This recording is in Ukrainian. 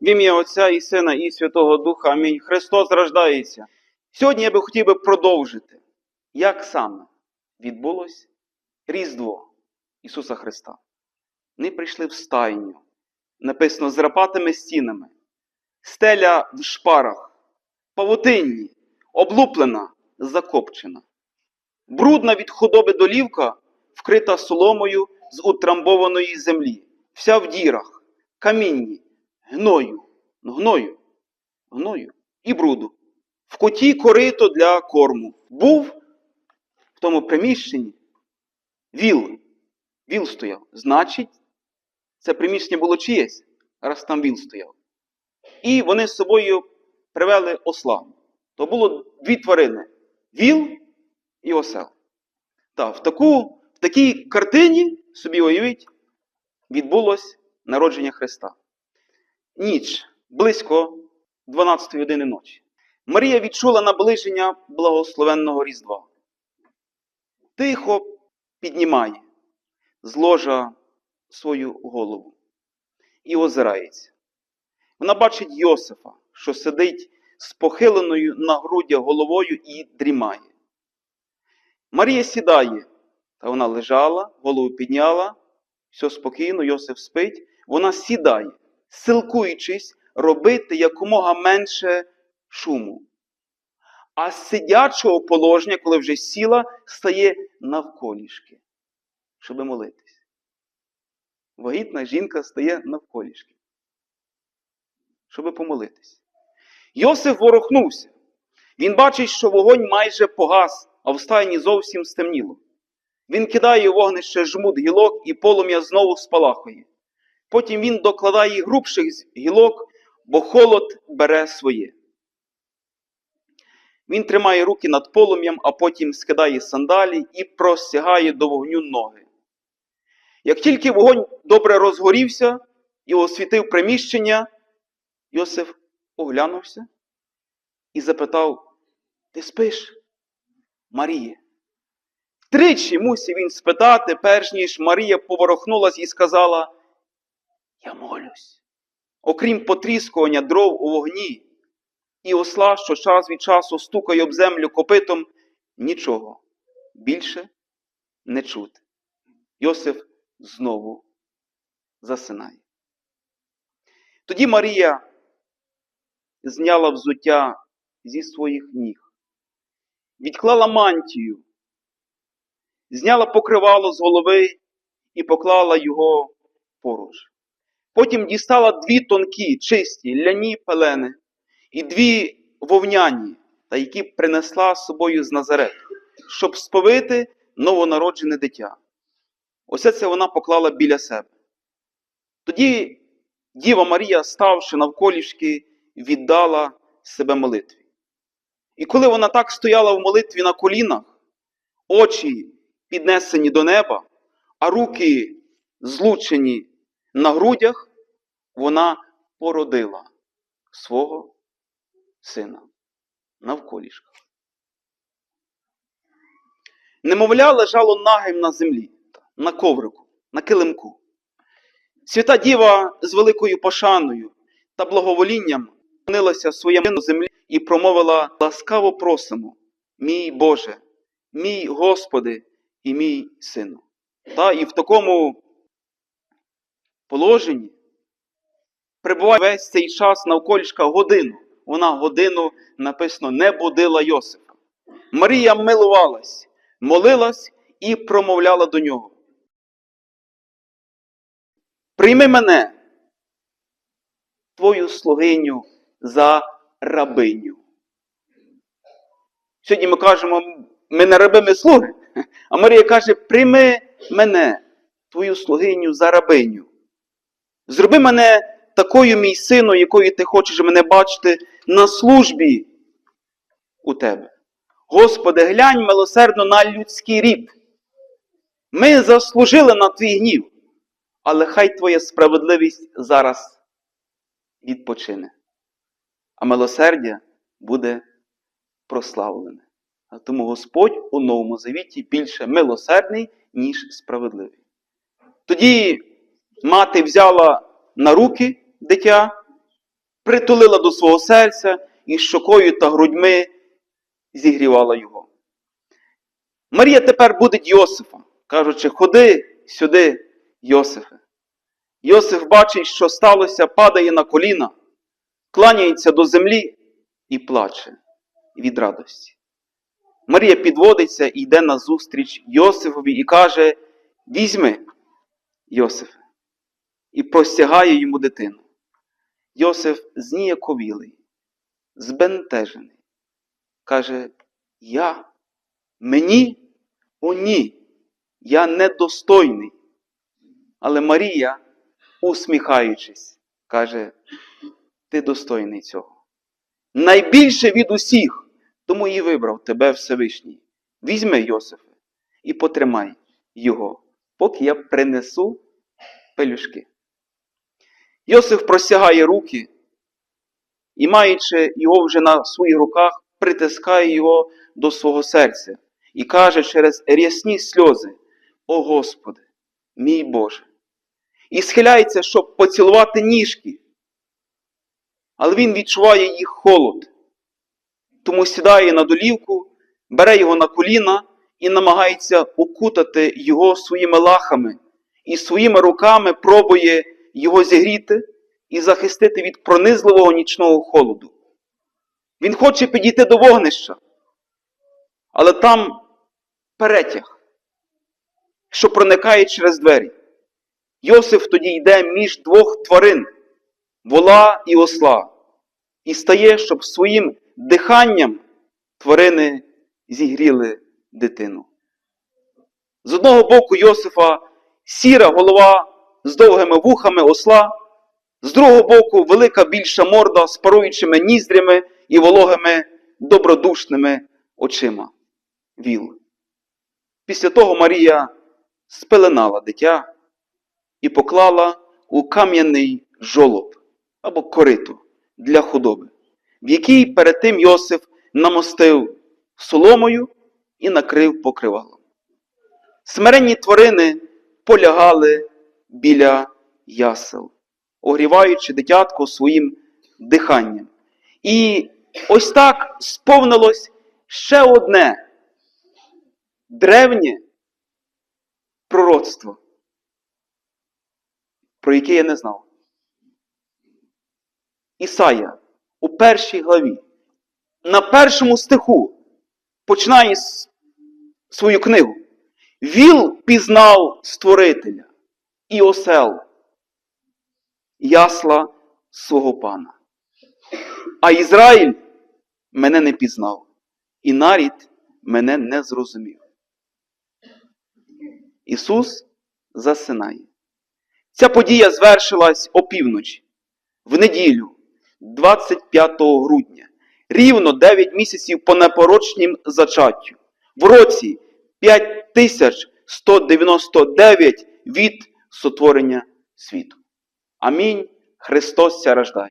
В ім'я Отця і Сина, і Святого Духа. Амінь. Христос рождається. Сьогодні я би хотів би продовжити, як саме відбулось Різдво Ісуса Христа. Вони прийшли в стайню, написано з рапатими стінами, стеля в шпарах, павутинні, облуплена, закопчена. Брудна від худоби долівка, вкрита соломою з утрамбованої землі, вся в дірах, камінні, гною, гною, гною і бруду. В коті корито для корму. Був в тому приміщенні віл. Віл стояв. Значить, це приміщення було чиєсь, раз там віл стояв. І вони з собою привели осла. То було дві тварини: віл і осел. Так, в, таку, в такій картині, собі уявіть, відбулось народження Христа. Ніч близько 12 години ночі. Марія відчула наближення благословенного Різдва. Тихо піднімає з ложа свою голову і озирається. Вона бачить Йосифа, що сидить з похиленою на грудях головою і дрімає. Марія сідає, та вона лежала, голову підняла, все спокійно, Йосиф спить. Вона сідає, силкуючись робити якомога менше шуму. А з сидячого положення, коли вже сіла, стає навколішки, щоб молитись. Вагітна жінка стає навколішки, щоб помолитись. Йосиф ворухнувся. Він бачить, що вогонь майже погас, а в стайні зовсім стемніло. Він кидає у вогнище жмут гілок, і полум'я знову спалахує. Потім він докладає грубших гілок, бо холод бере своє. Він тримає руки над полум'ям, а потім скидає сандалі і простягає до вогню ноги. Як тільки вогонь добре розгорівся і освітив приміщення, Йосиф оглянувся і запитав: Ти спиш, Маріє? Тричі мусив він спитати, перш ніж Марія поворохнулась і сказала: Я молюсь. Окрім потріскування дров у вогні і осла, що час від часу стукає об землю копитом, нічого більше не чути. Йосиф знову засинає. Тоді Марія зняла взуття зі своїх ніг, відклала мантію, зняла покривало з голови і поклала його поруч. Потім дістала дві тонкі, чисті ляні пелени і дві вовняні, та які принесла з собою з Назарету, щоб сповити новонароджене дитя. Оце це вона поклала біля себе. Тоді Діва Марія, ставши навколішки, віддала себе молитві. І коли вона так стояла в молитві на колінах, очі піднесені до неба, а руки злучені на грудях, вона породила свого сина навколішках. Немовля лежало нагим на землі, на коврику, на килимку. Свята Діва з великою пошаною та благоволінням вклонилася своєму землі і промовила ласкаво просимо, мій Боже, мій Господи і мій сину. Та і в такому положенні перебуває весь цей час навколішка годину. Вона годину написано не будила Йосифа. Марія милувалась, молилась і промовляла до нього. Прийми мене, твою слугиню за рабиню. Сьогодні ми кажемо, ми не раби, слуги. А Марія каже: прийми мене, твою слугиню за рабиню. Зроби мене такою, мій сину, якою ти хочеш мене бачити на службі у тебе. Господи, глянь милосердно на людський рід. Ми заслужили на твій гнів, але хай твоя справедливість зараз відпочине, а милосердя буде прославлене. А тому Господь у Новому Завіті більше милосердний, ніж справедливий. Тоді мати взяла на руки дитя притулила до свого серця і щокою та грудьми зігрівала його. Марія тепер буде Йосифа, кажучи, ходи сюди, Йосифе. Йосиф бачить, що сталося, падає на коліна, кланяється до землі і плаче від радості. Марія підводиться і йде назустріч Йосифові і каже: Візьми, Йосифе, і простягає йому дитину. Йосиф зніяковілий, збентежений. Каже: Я, мені, о ні, я недостойний. Але Марія, усміхаючись, каже: Ти достойний цього. Найбільше від усіх, тому і вибрав тебе Всевишній. Візьми Йосифе і потримай його, поки я принесу пелюшки. Йосиф простягає руки і, маючи його вже на своїх руках, притискає його до свого серця і каже через рясні сльози: О Господи, мій Боже! І схиляється, щоб поцілувати ніжки. Але він відчуває їх холод. Тому сідає на долівку, бере його на коліна і намагається укутати його своїми лахами, і своїми руками пробує його зігріти і захистити від пронизливого нічного холоду. Він хоче підійти до вогнища, але там перетяг, що проникає через двері. Йосиф тоді йде між двох тварин вола і осла, і стає, щоб своїм диханням тварини зігріли дитину. З одного боку Йосифа сіра голова з довгими вухами осла, з другого боку велика більша морда з паруючими ніздрями і вологими добродушними очима. Віл. Після того Марія спеленала дитя і поклала у кам'яний жолоб або корито для худоби, в який перед тим Йосиф намостив соломою і накрив покривалом. Смиренні тварини полягали біля ясел, огріваючи дитятко своїм диханням. І ось так сповнилось ще одне древнє пророцтво, про яке я не знав. Ісая у першій главі, на першому стиху починає свою книгу. Віл пізнав Створителя і осел, ясла свого пана. А Ізраїль мене не пізнав, і нарід мене не зрозумів. Ісус засинає. Ця подія звершилась опівночі, в неділю, 25 грудня, рівно 9 місяців по непорочнім зачаттю, в році 5199 від сотворення світу. Амінь. Христос ся рождає.